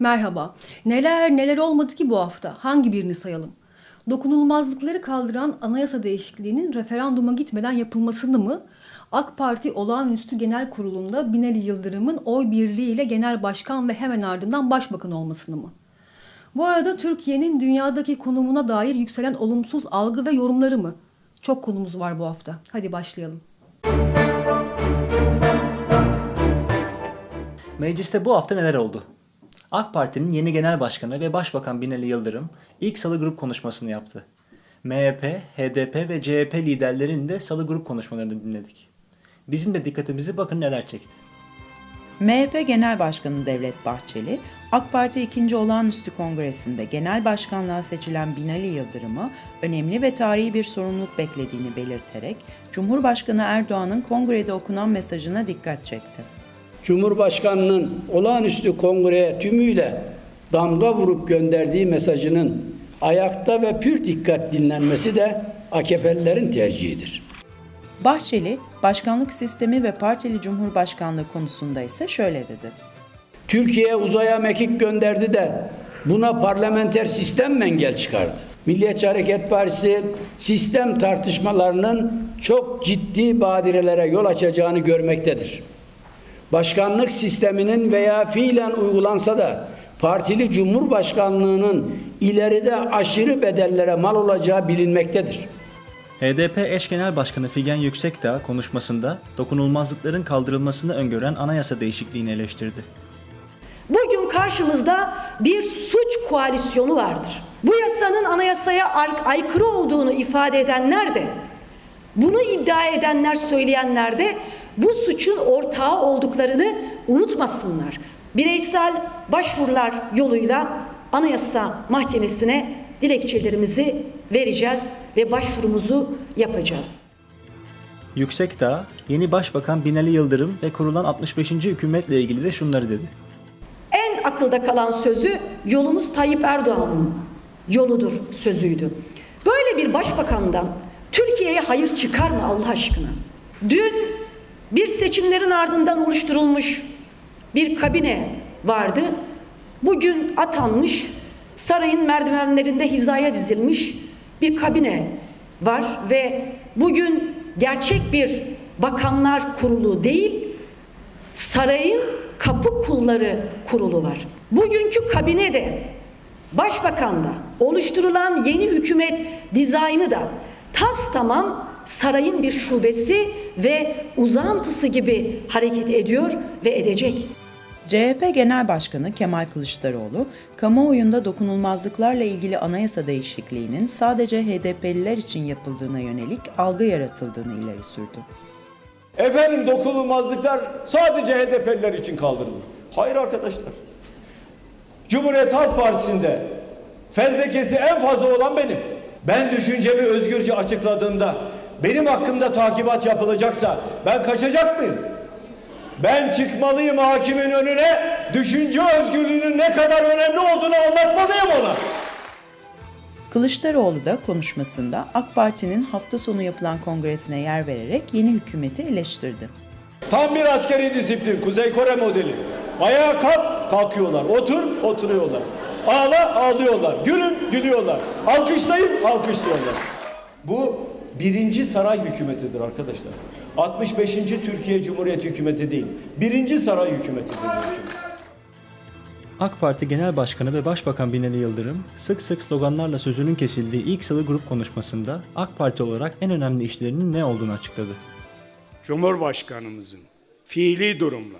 Merhaba. Neler neler olmadı ki bu hafta? Hangi birini sayalım? Dokunulmazlıkları kaldıran anayasa değişikliğinin referanduma gitmeden yapılmasını mı? AK Parti Olağanüstü Genel Kurulu'nda Binali Yıldırım'ın oy birliğiyle genel başkan ve hemen ardından başbakan olmasını mı? Bu arada Türkiye'nin dünyadaki konumuna dair yükselen olumsuz algı ve yorumları mı? Çok konumuz var bu hafta. Hadi başlayalım. Mecliste bu hafta neler oldu? AK Parti'nin yeni genel başkanı ve başbakan Binali Yıldırım ilk salı grup konuşmasını yaptı. MHP, HDP ve CHP liderlerinin de salı grup konuşmalarını dinledik. Bizim de dikkatimizi bakın neler çekti. MHP Genel Başkanı Devlet Bahçeli, AK Parti 2. Olağanüstü Kongresi'nde genel başkanlığa seçilen Binali Yıldırım'ı önemli ve tarihi bir sorumluluk beklediğini belirterek, Cumhurbaşkanı Erdoğan'ın kongrede okunan mesajına dikkat çekti. Cumhurbaşkanının olağanüstü kongreye tümüyle damga vurup gönderdiği mesajının ayakta ve pür dikkat dinlenmesi de AKP'lilerin tercihidir. Bahçeli, başkanlık sistemi ve partili cumhurbaşkanlığı konusunda ise şöyle dedi. Türkiye uzaya mekik gönderdi de buna parlamenter sistem engel çıkardı? Milliyetçi Hareket Partisi sistem tartışmalarının çok ciddi badirelere yol açacağını görmektedir. Başkanlık sisteminin veya fiilen uygulansa da partili cumhurbaşkanlığının ileride aşırı bedellere mal olacağı bilinmektedir. HDP eş genel başkanı Figen Yüksekdağ konuşmasında dokunulmazlıkların kaldırılmasını öngören anayasa değişikliğini eleştirdi. Bugün karşımızda bir suç koalisyonu vardır. Bu yasanın anayasaya aykırı olduğunu ifade edenler de, bunu iddia edenler, söyleyenler de bu suçun ortağı olduklarını unutmasınlar. Bireysel başvurular yoluyla Anayasa Mahkemesi'ne dilekçelerimizi vereceğiz ve başvurumuzu yapacağız. Yüksekdağ, yeni başbakan Binali Yıldırım ve kurulan 65. hükümetle ilgili de şunları dedi. En akılda kalan sözü yolumuz Tayyip Erdoğan'ın yoludur sözüydü. Böyle bir başbakandan Türkiye'ye hayır çıkar mı Allah aşkına? Dün bir seçimlerin ardından oluşturulmuş bir kabine vardı. Bugün atanmış, sarayın merdivenlerinde hizaya dizilmiş bir kabine var ve bugün gerçek bir bakanlar kurulu değil, sarayın kapı kulları kurulu var. Bugünkü kabinede, başbakanda oluşturulan yeni hükümet dizaynı da tas tamam sarayın bir şubesi ve uzantısı gibi hareket ediyor ve edecek. CHP Genel Başkanı Kemal Kılıçdaroğlu, kamuoyunda dokunulmazlıklarla ilgili anayasa değişikliğinin sadece HDP'liler için yapıldığına yönelik algı yaratıldığını ileri sürdü. Efendim dokunulmazlıklar sadece HDP'liler için kaldırılır. Hayır arkadaşlar. Cumhuriyet Halk Partisi'nde fezlekesi en fazla olan benim. Ben düşüncemi özgürce açıkladığımda benim hakkımda takibat yapılacaksa ben kaçacak mıyım? Ben çıkmalıyım hakimin önüne düşünce özgürlüğünün ne kadar önemli olduğunu anlatmalıyım ona. Kılıçdaroğlu da konuşmasında AK Parti'nin hafta sonu yapılan kongresine yer vererek yeni hükümeti eleştirdi. Tam bir askeri disiplin, Kuzey Kore modeli. Ayağa kalk, kalkıyorlar. Otur, oturuyorlar. Ağla, ağlıyorlar. Gülün, gülüyorlar. Alkışlayın, alkışlıyorlar. Bu birinci saray hükümetidir arkadaşlar. 65. Türkiye Cumhuriyeti hükümeti değil. Birinci saray hükümetidir. AK Parti Genel Başkanı ve Başbakan Binali Yıldırım sık sık sloganlarla sözünün kesildiği ilk salı grup konuşmasında AK Parti olarak en önemli işlerinin ne olduğunu açıkladı. Cumhurbaşkanımızın fiili durumla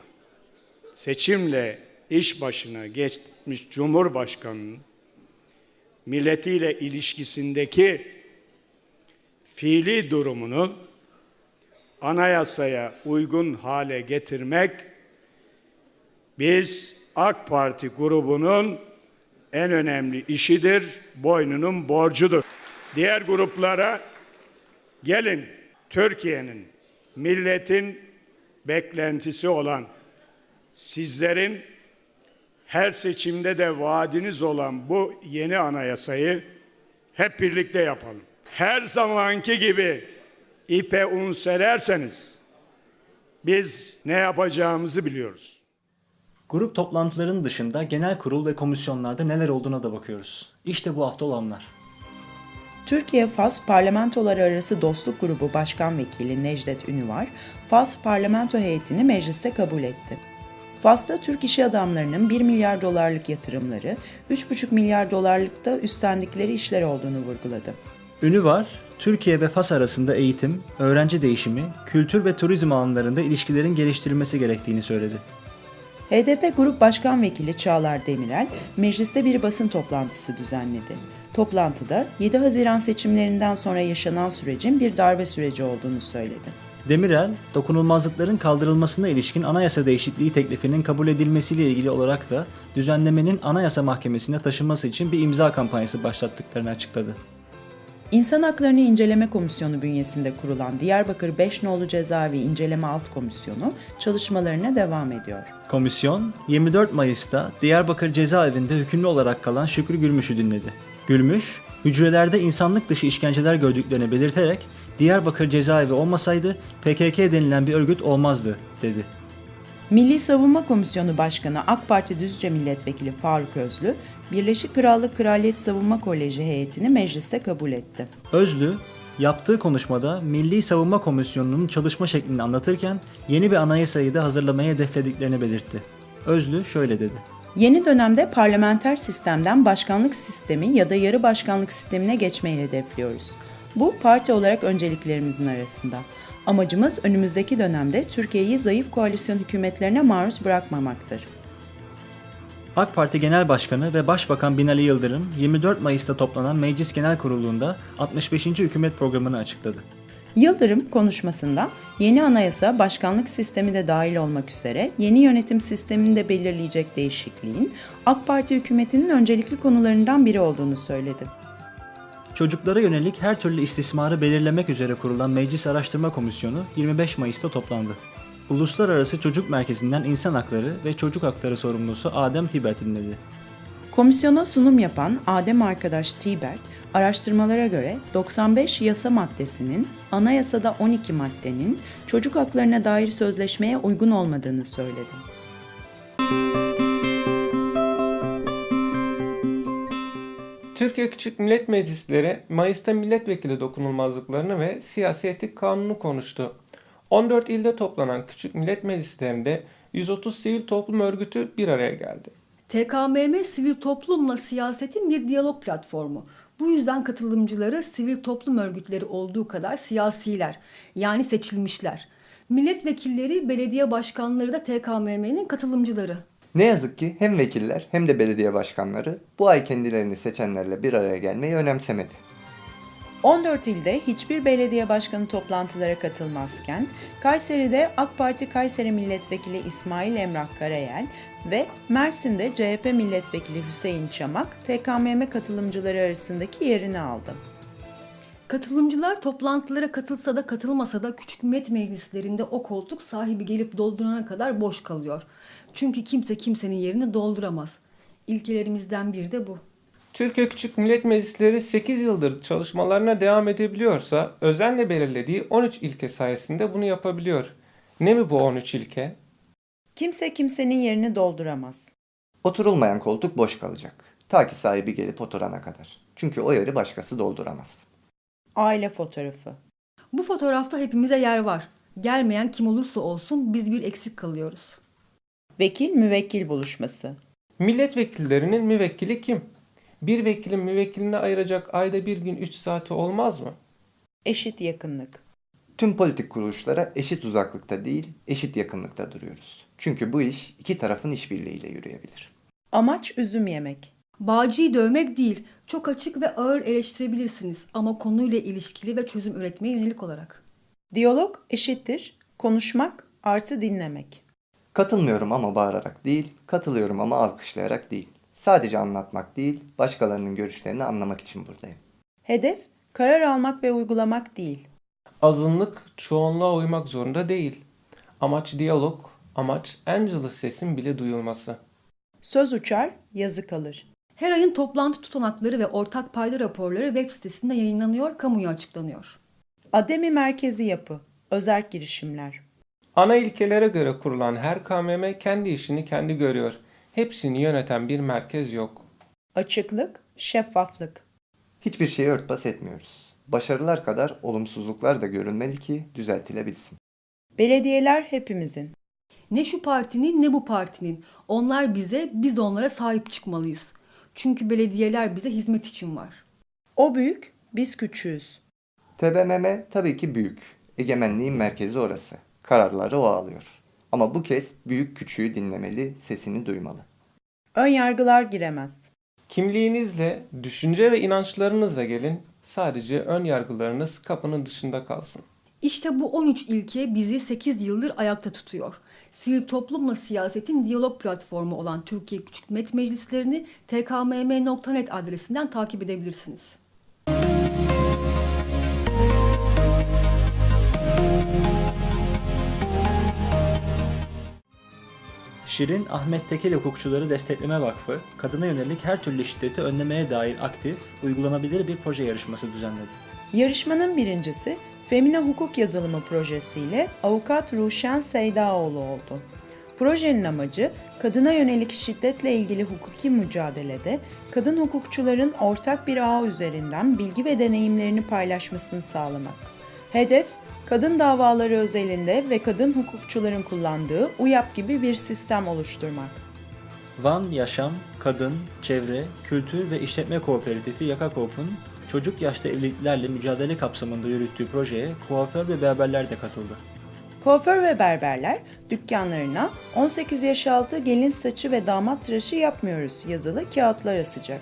seçimle iş başına geçmiş Cumhurbaşkanının milletiyle ilişkisindeki fiili durumunu anayasaya uygun hale getirmek biz AK Parti grubunun en önemli işidir, boynunun borcudur. Diğer gruplara gelin Türkiye'nin, milletin beklentisi olan sizlerin her seçimde de vaadiniz olan bu yeni anayasayı hep birlikte yapalım. Her zamanki gibi ipe un sererseniz biz ne yapacağımızı biliyoruz. Grup toplantılarının dışında genel kurul ve komisyonlarda neler olduğuna da bakıyoruz. İşte bu hafta olanlar. Türkiye-Fas Parlamentolar Arası Dostluk Grubu Başkan Vekili Necdet Ünüvar, Fas parlamento heyetini mecliste kabul etti. Fas'ta Türk işi adamlarının 1 milyar dolarlık yatırımları, 3,5 milyar dolarlık da üstlendikleri işler olduğunu vurguladı. Ünü var, Türkiye ve Fas arasında eğitim, öğrenci değişimi, kültür ve turizm alanlarında ilişkilerin geliştirilmesi gerektiğini söyledi. HDP Grup Başkan Vekili Çağlar Demirel, mecliste bir basın toplantısı düzenledi. Toplantıda 7 Haziran seçimlerinden sonra yaşanan sürecin bir darbe süreci olduğunu söyledi. Demirel, dokunulmazlıkların kaldırılmasına ilişkin anayasa değişikliği teklifinin kabul edilmesiyle ilgili olarak da düzenlemenin Anayasa Mahkemesi'ne taşınması için bir imza kampanyası başlattıklarını açıkladı. İnsan Haklarını İnceleme Komisyonu bünyesinde kurulan Diyarbakır 5 Nolu Cezaevi İnceleme Alt Komisyonu çalışmalarına devam ediyor. Komisyon 24 Mayıs'ta Diyarbakır cezaevinde hükümlü olarak kalan Şükrü Gülmüş'ü dinledi. Gülmüş, hücrelerde insanlık dışı işkenceler gördüklerini belirterek Diyarbakır cezaevi olmasaydı PKK denilen bir örgüt olmazdı dedi. Milli Savunma Komisyonu Başkanı AK Parti Düzce Milletvekili Faruk Özlü, Birleşik Krallık Kraliyet Savunma Koleji heyetini mecliste kabul etti. Özlü, yaptığı konuşmada Milli Savunma Komisyonu'nun çalışma şeklini anlatırken yeni bir anayasayı da hazırlamayı hedeflediklerini belirtti. Özlü şöyle dedi. Yeni dönemde parlamenter sistemden başkanlık sistemi ya da yarı başkanlık sistemine geçmeyi hedefliyoruz. Bu parti olarak önceliklerimizin arasında. Amacımız önümüzdeki dönemde Türkiye'yi zayıf koalisyon hükümetlerine maruz bırakmamaktır. AK Parti Genel Başkanı ve Başbakan Binali Yıldırım 24 Mayıs'ta toplanan Meclis Genel Kurulu'nda 65. Hükümet Programı'nı açıkladı. Yıldırım konuşmasında yeni anayasa başkanlık sistemi de dahil olmak üzere yeni yönetim sistemini de belirleyecek değişikliğin AK Parti hükümetinin öncelikli konularından biri olduğunu söyledi. Çocuklara yönelik her türlü istismarı belirlemek üzere kurulan Meclis Araştırma Komisyonu 25 Mayıs'ta toplandı. Uluslararası Çocuk Merkezi'nden insan hakları ve çocuk hakları sorumlusu Adem Tibet dinledi. Komisyona sunum yapan Adem arkadaş Tibert, araştırmalara göre 95 yasa maddesinin anayasada 12 maddenin çocuk haklarına dair sözleşmeye uygun olmadığını söyledi. Türkiye Küçük Millet Meclisleri Mayıs'ta milletvekili dokunulmazlıklarını ve siyasi etik kanunu konuştu. 14 ilde toplanan küçük millet meclislerinde 130 sivil toplum örgütü bir araya geldi. TKMM sivil toplumla siyasetin bir diyalog platformu. Bu yüzden katılımcıları sivil toplum örgütleri olduğu kadar siyasiler yani seçilmişler. Milletvekilleri, belediye başkanları da TKMM'nin katılımcıları. Ne yazık ki hem vekiller hem de belediye başkanları bu ay kendilerini seçenlerle bir araya gelmeyi önemsemedi. 14 ilde hiçbir belediye başkanı toplantılara katılmazken Kayseri'de AK Parti Kayseri Milletvekili İsmail Emrah Karayel ve Mersin'de CHP Milletvekili Hüseyin Çamak TKMM katılımcıları arasındaki yerini aldı. Katılımcılar toplantılara katılsa da katılmasa da küçük millet meclislerinde o koltuk sahibi gelip doldurana kadar boş kalıyor. Çünkü kimse kimsenin yerini dolduramaz. İlkelerimizden biri de bu. Türkiye Küçük Millet Meclisleri 8 yıldır çalışmalarına devam edebiliyorsa özenle belirlediği 13 ilke sayesinde bunu yapabiliyor. Ne mi bu 13 ilke? Kimse kimsenin yerini dolduramaz. Oturulmayan koltuk boş kalacak. Ta ki sahibi gelip oturana kadar. Çünkü o yeri başkası dolduramaz. Aile fotoğrafı. Bu fotoğrafta hepimize yer var. Gelmeyen kim olursa olsun biz bir eksik kalıyoruz. Vekil müvekkil buluşması. Milletvekillerinin müvekkili kim? Bir vekilin müvekkiline ayıracak ayda bir gün 3 saati olmaz mı? Eşit yakınlık. Tüm politik kuruluşlara eşit uzaklıkta değil, eşit yakınlıkta duruyoruz. Çünkü bu iş iki tarafın işbirliğiyle yürüyebilir. Amaç üzüm yemek. Bağcıyı dövmek değil, çok açık ve ağır eleştirebilirsiniz ama konuyla ilişkili ve çözüm üretmeye yönelik olarak. Diyalog eşittir konuşmak artı dinlemek. Katılmıyorum ama bağırarak değil, katılıyorum ama alkışlayarak değil. Sadece anlatmak değil, başkalarının görüşlerini anlamak için buradayım. Hedef karar almak ve uygulamak değil. Azınlık çoğunluğa uymak zorunda değil. Amaç diyalog, amaç Angelus sesin bile duyulması. Söz uçar, yazı kalır. Her ayın toplantı tutanakları ve ortak payda raporları web sitesinde yayınlanıyor, kamuya açıklanıyor. Ademi merkezi yapı, özerk girişimler. Ana ilkelere göre kurulan her KMM kendi işini kendi görüyor. Hepsini yöneten bir merkez yok. Açıklık, şeffaflık. Hiçbir şeyi örtbas etmiyoruz. Başarılar kadar olumsuzluklar da görülmeli ki düzeltilebilsin. Belediyeler hepimizin. Ne şu partinin ne bu partinin. Onlar bize, biz onlara sahip çıkmalıyız. Çünkü belediyeler bize hizmet için var. O büyük, biz küçüğüz. TBMM tabii ki büyük. Egemenliğin merkezi orası. Kararları o alıyor. Ama bu kez büyük küçüğü dinlemeli, sesini duymalı. Ön yargılar giremez. Kimliğinizle, düşünce ve inançlarınızla gelin. Sadece ön yargılarınız kapının dışında kalsın. İşte bu 13 ilke bizi 8 yıldır ayakta tutuyor. Sivil toplumla siyasetin diyalog platformu olan Türkiye Küçük Millet Meclislerini tkmm.net adresinden takip edebilirsiniz. Şirin Ahmet Tekel Hukukçuları Destekleme Vakfı, kadına yönelik her türlü şiddeti önlemeye dair aktif, uygulanabilir bir proje yarışması düzenledi. Yarışmanın birincisi Femine Hukuk Yazılımı projesiyle avukat Ruşen Seydaoğlu oldu. Projenin amacı kadına yönelik şiddetle ilgili hukuki mücadelede kadın hukukçuların ortak bir ağ üzerinden bilgi ve deneyimlerini paylaşmasını sağlamak. Hedef, kadın davaları özelinde ve kadın hukukçuların kullandığı UYAP gibi bir sistem oluşturmak. Van Yaşam, Kadın, Çevre, Kültür ve İşletme Kooperatifi Yakakop'un çocuk yaşta evliliklerle mücadele kapsamında yürüttüğü projeye kuaför ve berberler de katıldı. Kuaför ve berberler dükkanlarına 18 yaş altı gelin saçı ve damat tıraşı yapmıyoruz yazılı kağıtlar asacak.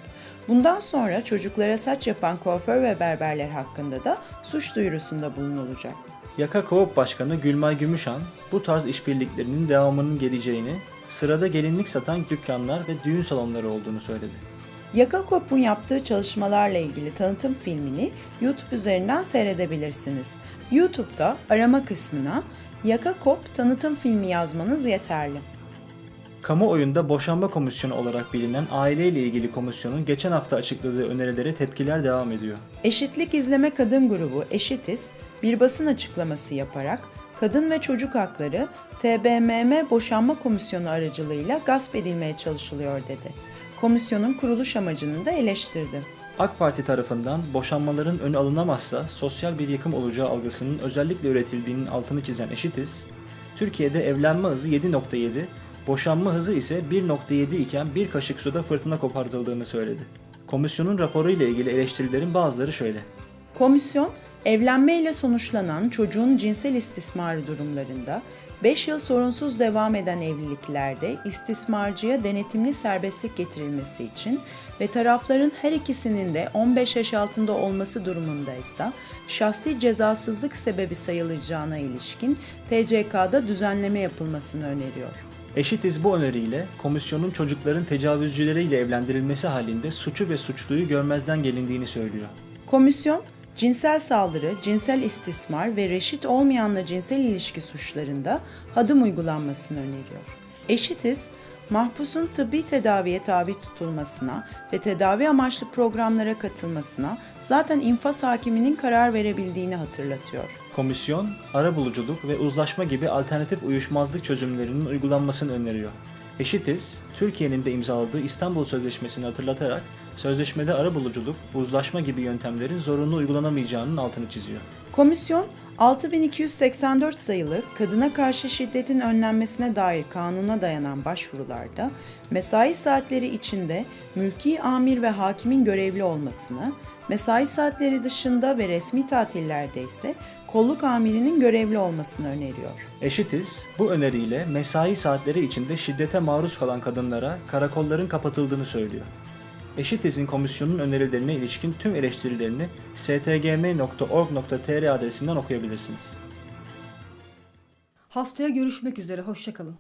Bundan sonra çocuklara saç yapan kuaför ve berberler hakkında da suç duyurusunda bulunulacak. Yaka Koop Başkanı Gülmay Gümüşhan, bu tarz işbirliklerinin devamının geleceğini, sırada gelinlik satan dükkanlar ve düğün salonları olduğunu söyledi. Yakakop'un yaptığı çalışmalarla ilgili tanıtım filmini YouTube üzerinden seyredebilirsiniz. YouTube'da arama kısmına Yakakop tanıtım filmi yazmanız yeterli. Kamuoyunda boşanma komisyonu olarak bilinen aileyle ilgili komisyonun geçen hafta açıkladığı önerilere tepkiler devam ediyor. Eşitlik İzleme Kadın Grubu Eşitiz bir basın açıklaması yaparak kadın ve çocuk hakları TBMM Boşanma Komisyonu aracılığıyla gasp edilmeye çalışılıyor dedi. Komisyonun kuruluş amacını da eleştirdi. AK Parti tarafından boşanmaların önü alınamazsa sosyal bir yıkım olacağı algısının özellikle üretildiğinin altını çizen Eşitiz, Türkiye'de evlenme hızı 7.7, boşanma hızı ise 1.7 iken bir kaşık suda fırtına kopartıldığını söyledi. Komisyonun raporu ile ilgili eleştirilerin bazıları şöyle. Komisyon, evlenmeyle sonuçlanan çocuğun cinsel istismarı durumlarında 5 yıl sorunsuz devam eden evliliklerde istismarcıya denetimli serbestlik getirilmesi için ve tarafların her ikisinin de 15 yaş altında olması durumunda ise şahsi cezasızlık sebebi sayılacağına ilişkin TCK'da düzenleme yapılmasını öneriyor. Eşitiz bu öneriyle komisyonun çocukların tecavüzcüleriyle evlendirilmesi halinde suçu ve suçluyu görmezden gelindiğini söylüyor. Komisyon, cinsel saldırı, cinsel istismar ve reşit olmayanla cinsel ilişki suçlarında hadım uygulanmasını öneriyor. Eşitiz, mahpusun tıbbi tedaviye tabi tutulmasına ve tedavi amaçlı programlara katılmasına zaten infaz hakiminin karar verebildiğini hatırlatıyor. Komisyon, arabuluculuk ve uzlaşma gibi alternatif uyuşmazlık çözümlerinin uygulanmasını öneriyor. Eşitiz, Türkiye'nin de imzaladığı İstanbul Sözleşmesi'ni hatırlatarak sözleşmede arabuluculuk, uzlaşma gibi yöntemlerin zorunlu uygulanamayacağının altını çiziyor. Komisyon 6284 sayılı kadına karşı şiddetin önlenmesine dair kanuna dayanan başvurularda mesai saatleri içinde mülki amir ve hakimin görevli olmasını, mesai saatleri dışında ve resmi tatillerde ise kolluk amirinin görevli olmasını öneriyor. Eşitiz, bu öneriyle mesai saatleri içinde şiddete maruz kalan kadınlara karakolların kapatıldığını söylüyor. Eşitiz'in komisyonun önerilerine ilişkin tüm eleştirilerini stgm.org.tr adresinden okuyabilirsiniz. Haftaya görüşmek üzere, hoşçakalın.